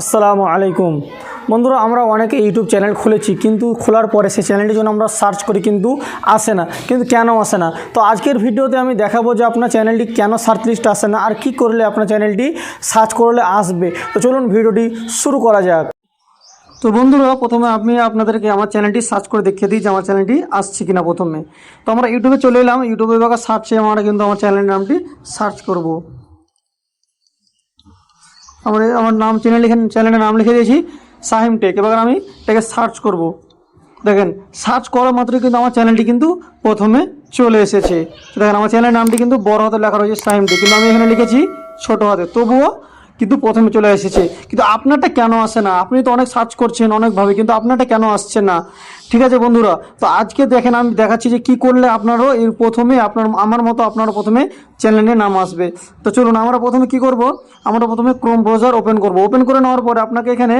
আসসালামু আলাইকুম। বন্ধুরা, আমরা অনেকে ইউটিউব চ্যানেল খুলেছি, কিন্তু খোলার পরে সেই চ্যানেলটির জন্য আমরা সার্চ করি, কিন্তু আসে না, কিন্তু কেন আসে না? তো আজকের ভিডিওতে আমি দেখাবো যে আপনার চ্যানেলটি কেন সার্চ লিস্ট আসে না, আর কি করলে আপনার চ্যানেলটি সার্চ করলে আসবে। তো চলুন ভিডিওটি শুরু করা যাক। তো বন্ধুরা, প্রথমে আমি আপনাদেরকে আমার চ্যানেলটি সার্চ করে দেখিয়ে দিই যে আমার চ্যানেলটি আসছে কিনা প্রথমে। তো আমরা ইউটিউবে চলে এলাম, ইউটিউবে সার্চে আমরা কিন্তু আমার চ্যানেলের নামটি সার্চ করব। আমার আমার নাম চ্যানেল লিখে চ্যানেলের নাম লিখে দিয়েছি, সাহিম টেক। এবার আমি এটাকে সার্চ করব। দেখেন সার্চ করা মাত্রই কিন্তু আমার চ্যানেলটি কিন্তু প্রথমে চলে এসেছে। দেখেন, আমার চ্যানেলের নামটি কিন্তু বড় হাতে লেখা রয়েছে সাহিম টেক। কিন্তু আমি এখানে লিখেছি ছোটো হাতে। তবুও কিন্তু প্রথমে চলে এসেছে। কিন্তু আপনারটা কেন আসে না? আপনি তো অনেক সার্চ করছেন অনেকভাবে, কিন্তু আপনারটা কেন আসছে না? ঠিক আছে বন্ধুরা, তো আজকে দেখেন আমি দেখাচ্ছি যে কি করলে আপনারও এর প্রথমে আপনার, আমার মতো আপনারও প্রথমে চ্যানেলে নাম আসবে। তো চলুন, আমরা প্রথমে কি করব? আমরা প্রথমে ক্রোম ব্রাউজার ওপেন করব। ওপেন করে নেওয়ার পরে আপনাকে এখানে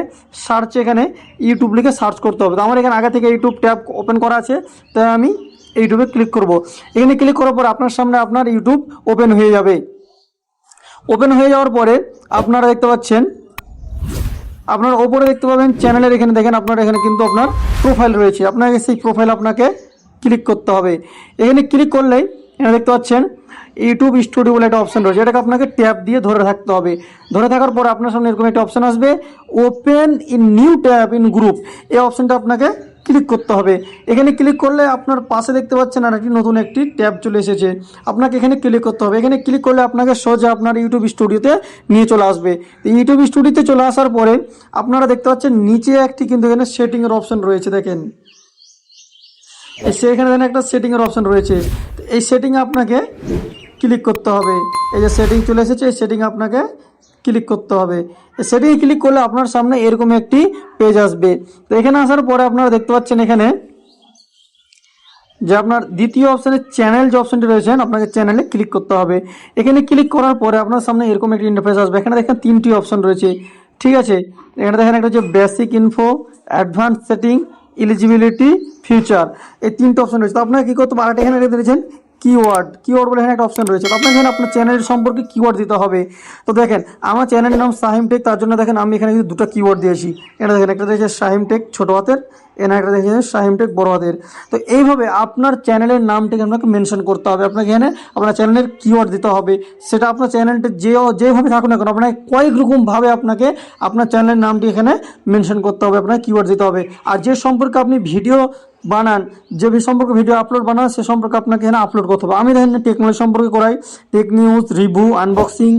সার্চ এখানে ইউটিউব লিখে সার্চ করতে হবে। তো আমার এখানে আগে থেকে ইউটিউব ট্যাব ওপেন করা আছে তাই আমি ইউটিউবে ক্লিক করব। এখানে ক্লিক করার পর আপনার সামনে আপনার ইউটিউব ওপেন হয়ে যাবে। ওপেন হয়ে যাওয়ার পরে আপনারা দেখতে পাচ্ছেন। আপনার ওপরে দেখতে পাবেন, চ্যানেলের এখানে দেখেন, আপনার এখানে কিন্তু আপনার প্রোফাইল রয়েছে। আপনাকে সেই প্রোফাইল আপনাকে ক্লিক করতে হবে। এখানে ক্লিক করলেই এখানে দেখতে পাচ্ছেন ইউটিউব স্টুডিও বলে একটা অপশন রয়েছে। এটাকে আপনাকে ট্যাব দিয়ে ধরে থাকতে হবে। ধরে থাকার পর আপনার সামনে এরকম একটা অপশান আসবে open in new tab in group এই অপশানটা আপনাকে ক্লিক করতে হবে। এখানে ক্লিক করলে আপনার পাশে দেখতে পাচ্ছেন আর একটি নতুন একটি ট্যাব চলে এসেছে। আপনাকে এখানে ক্লিক করতে হবে। এখানে ক্লিক করলে আপনাকে সোজা আপনার ইউটিউব স্টুডিওতে নিয়ে চলে আসবে। ইউটিউব স্টুডিওতে চলে আসার পরে আপনারা দেখতে পাচ্ছেন নিচে একটি কিন্তু এখানে সেটিংয়ের অপশন রয়েছে, দেখেন। সেখানে দেখেন একটা সেটিংয়ের অপশন রয়েছে। এই সেটিংয়ে আপনাকে ক্লিক করতে হবে। এই যে সেটিং চলে এসেছে, এই সেটিং আপনাকে ক্লিক করতে হবে। সেটিংয়ে ক্লিক করলে আপনার সামনে এরকম একটি পেজ আসবে। তো এখানে আসার পরে আপনারা দেখতে পাচ্ছেন এখানে যে আপনার দ্বিতীয় অপশানে চ্যানেল যে অপশনটি রয়েছেন আপনাকে চ্যানেলে ক্লিক করতে হবে। এখানে ক্লিক করার পরে আপনার সামনে এরকম একটি ইন্টারফেস আসবে। এখানে দেখেন তিনটি অপশন রয়েছে। ঠিক আছে? এখানে দেখেন একটা হচ্ছে basic info advance setting eligibility future এই তিনটে অপশন রয়েছে। তো আপনাকে কী করতে আরেকটা এখানে রেখে দিয়েছেন কিওয়ার্ড কিওয়ার্ড বলে এখানে একটা অপশন রয়েছে। তো আপনাকে এখানে আপনার চ্যানেলের সম্পর্কে কিওয়ার্ড দিতে হবে। তো দেখেন, আমার চ্যানেলের নাম সাহিম টেক তার জন্য দেখেন আমি এখানে কিন্তু দুটো কিওয়ার্ড দিয়েছি এটা দেখেন, একটা দিয়েছে সাহিম টেক ছোটো হাতের এখানে একটা দিয়েছে সাহিম টেক বড় হাতের। তো এইভাবে আপনার চ্যানেলের নামটিকে আপনাকে মেনশন করতে হবে। আপনাকে এখানে আপনার চ্যানেলের কিওয়ার্ড দিতে হবে। সেটা আপনার চ্যানেলটা যে, যেভাবে থাকুন না কেন আপনাকে কয়েক রকমভাবে আপনাকে আপনার চ্যানেলের নামটি এখানে মেনশন করতে হবে, আপনাকে কিওয়ার্ড দিতে হবে। আর যে সম্পর্কে আপনি ভিডিও বানান। যে সম্পর্কে ভিডিও আপলোড বানান, সে সম্পর্কে আপনাকে এখানে আপলোড করতে হবে। আমি দেখেন টেকনোলজি সম্পর্কে করাই। Tech news review unboxing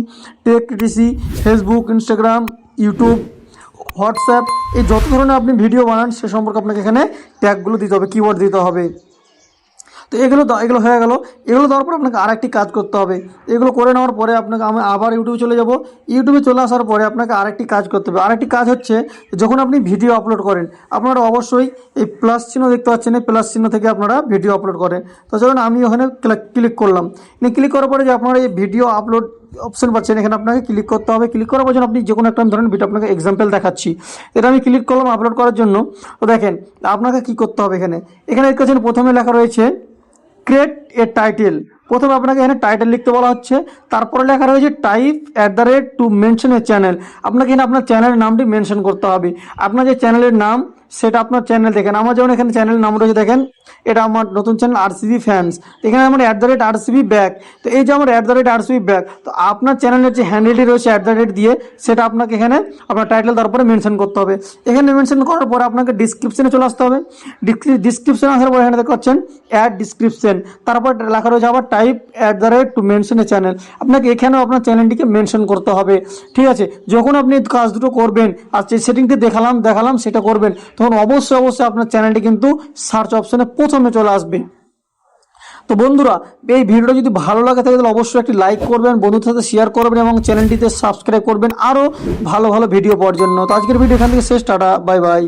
tech DC Facebook Instagram YouTube WhatsApp এই যত ধরনের আপনি ভিডিও বানান, সে সম্পর্কে আপনাকে এখানে ট্যাগগুলো দিতে হবে কিওয়ার্ড দিতে হবে। তো এগুলো এগুলো হয়ে গেল। এগুলো দেওয়ার পর আপনাকে আরেকটি কাজ করতে হবে। এগুলো করে নেওয়ার পরে আপনাকে আমি আবার ইউটিউবে চলে যাব। ইউটিউবে চলে আসার পরে আপনাকে আরেকটি কাজ করতে হবে। আরেকটি কাজ হচ্ছে যখন আপনি ভিডিও আপলোড করেন, আপনারা অবশ্যই এই প্লাস চিহ্ন দেখতে পাচ্ছেন, এই প্লাস চিহ্ন থেকে আপনারা ভিডিও আপলোড করেন। তো চলুন আমি ওখানে ক্লিক করলাম। ক্লিক করার পরে যে আপনারা এই ভিডিও আপলোড অপশন পাচ্ছেন, এখানে আপনাকে ক্লিক করতে হবে। ক্লিক করার পর যখন আপনি যে কোনো একটা ধরেন ভিডিও আপনাকে এক্সাম্পল দেখাচ্ছি। এটা আমি ক্লিক করলাম আপলোড করার জন্য। তো দেখেন, আপনাকে কি করতে হবে এখানে? এখানে দেখতে পাচ্ছেন প্রথমে লেখা রয়েছে ক্রিয়েট এ টাইটেল প্রথমে আপনাকে এখানে টাইটেল লিখতে বলা হচ্ছে। তারপরে লেখা রয়েছে type at the rate to mention a channel আপনাকে এখানে আপনার চ্যানেলের নামটি মেনশন করতে হবে। আপনার যে চ্যানেলের নাম সেটা আপনার চ্যানেল দেখেন। আমার যেমন এখানে চ্যানেল নাম রয়েছে, দেখেন, এটা আমার নতুন চ্যানেল আর আরসিবি ফ্যান্স এখানে আমার at the rate R RCB back তো এই যে আমার at the rate R RCB back তো আপনার চ্যানেলের যে হ্যান্ডেলটি রয়েছে অ্যাট দ্য রেট দিয়ে, সেটা আপনাকে এখানে আপনার টাইটেল তারপরে মেনশন করতে হবে। এখানে মেনশন করার পরে আপনাকে ডিসক্রিপশনে চলে আসতে হবে। ডিসক্রিপশন আসার পরে এখানে দেখতে পাচ্ছেন অ্যাড ডিসক্রিপশন তারপর লেখা রয়েছে আবার type at the rate to mention a channel আপনাকে এখানেও আপনার চ্যানেলটিকে মেনশন করতে হবে। ঠিক আছে? যখন আপনি কাজ দুটো করবেন, আর সেটিংটি দেখালাম দেখালাম, সেটা করবেন। তখন অবশ্যই অবশ্যই আপনার চ্যানেলটি কিন্তু সার্চ অপশনে প্রথমে চলে আসবে। তো বন্ধুরা, এই ভিডিওটা যদি ভালো লাগে থাকে, তাহলে অবশ্যই একটি লাইক করবেন, বন্ধুদের সাথে শেয়ার করবেন এবং চ্যানেলটিতে সাবস্ক্রাইব করবেন। আরও ভালো ভালো ভিডিও পাওয়ার জন্য। তো আজকের ভিডিও এখান থেকে শেষ, টাটা বাই বাই